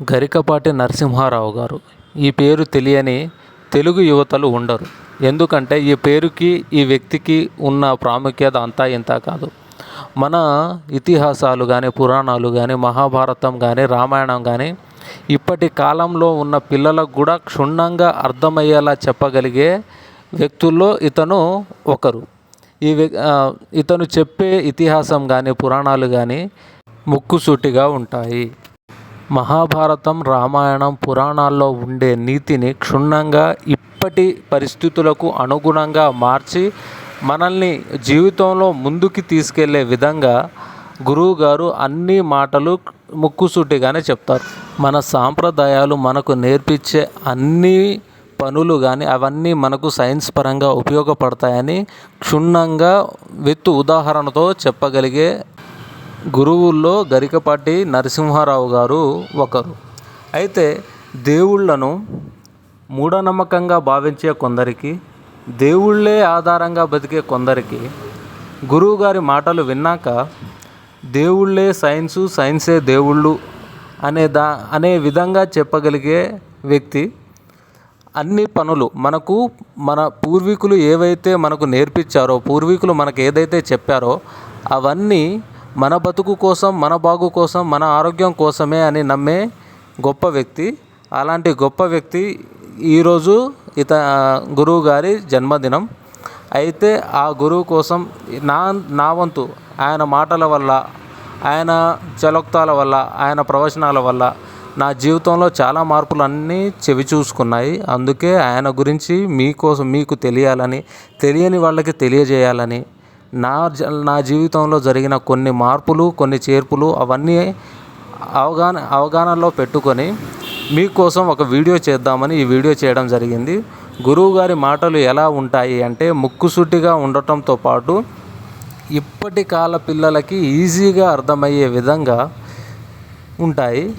గరికపాటి నరసింహారావు గారు. ఈ పేరు తెలియని తెలుగు యువతలు ఉండరు. ఎందుకంటే ఈ పేరుకి ఈ వ్యక్తికి ఉన్న ప్రాముఖ్యత అంతా ఇంత కాదు. మన ఇతిహాసాలు కానీ పురాణాలు కానీ మహాభారతం కానీ రామాయణం కానీ ఇప్పటి కాలంలో ఉన్న పిల్లలకు కూడా క్షుణ్ణంగా అర్థమయ్యేలా చెప్పగలిగే వ్యక్తుల్లో ఇతను ఒకరు. ఈ ఇతను చెప్పే ఇతిహాసం కానీ పురాణాలు కానీ ముక్కుసూటిగా ఉంటాయి. మహాభారతం రామాయణం పురాణాల్లో ఉండే నీతిని క్షుణ్ణంగా ఇప్పటి పరిస్థితులకు అనుగుణంగా మార్చి మనల్ని జీవితంలో ముందుకి తీసుకెళ్ళే విధంగా గురువుగారు అన్ని మాటలు ముక్కుసూటిగానే చెప్తారు. మన సాంప్రదాయాలు మనకు నేర్పించే అన్ని పనులు కానీ అవన్నీ మనకు సైన్స్ పరంగా ఉపయోగపడతాయని క్షుణ్ణంగా విత్ ఉదాహరణతో చెప్పగలిగే గురువుల్లో గరికపాటి నరసింహారావు గారు ఒకరు. అయితే దేవుళ్ళను మూఢనమ్మకంగా భావించే కొందరికి దేవుళ్ళే ఆధారంగా బతికే కొందరికి గురువుగారి మాటలు విన్నాక దేవుళ్ళే సైన్సు సైన్సే దేవుళ్ళు అనే దా అనే విధంగా చెప్పగలిగే వ్యక్తి అన్ని పనులు మనకు మన పూర్వీకులు ఏవైతే మనకు నేర్పించారో పూర్వీకులు మనకు ఏదైతే చెప్పారో అవన్నీ మన బతుకు కోసం మన బాగు కోసం మన ఆరోగ్యం కోసమే అని నమ్మే గొప్ప వ్యక్తి. అలాంటి గొప్ప వ్యక్తి ఈరోజు ఇత గురువు గారి జన్మదినం. అయితే ఆ గురువు కోసం నా నా వంతు ఆయన మాటల వల్ల ఆయన చలోక్తాల వల్ల ఆయన ప్రవచనాల వల్ల నా జీవితంలో చాలా మార్పులు అన్నీ చెవి చూసుకున్నాయి. అందుకే ఆయన గురించి మీకోసం మీకు తెలియాలని తెలియని వాళ్ళకి తెలియజేయాలని నా జ నా జీవితంలో జరిగిన కొన్ని మార్పులు కొన్ని చేర్పులు అవన్నీ అవగాహన అవగాహనలో పెట్టుకొని మీకోసం ఒక వీడియో చేద్దామని ఈ వీడియో చేయడం జరిగింది. గురువుగారి మాటలు ఎలా ఉంటాయి అంటే ముక్కుసూటిగా ఉండటంతో పాటు ఇప్పటి కాల పిల్లలకి ఈజీగా అర్థమయ్యే విధంగా ఉంటాయి.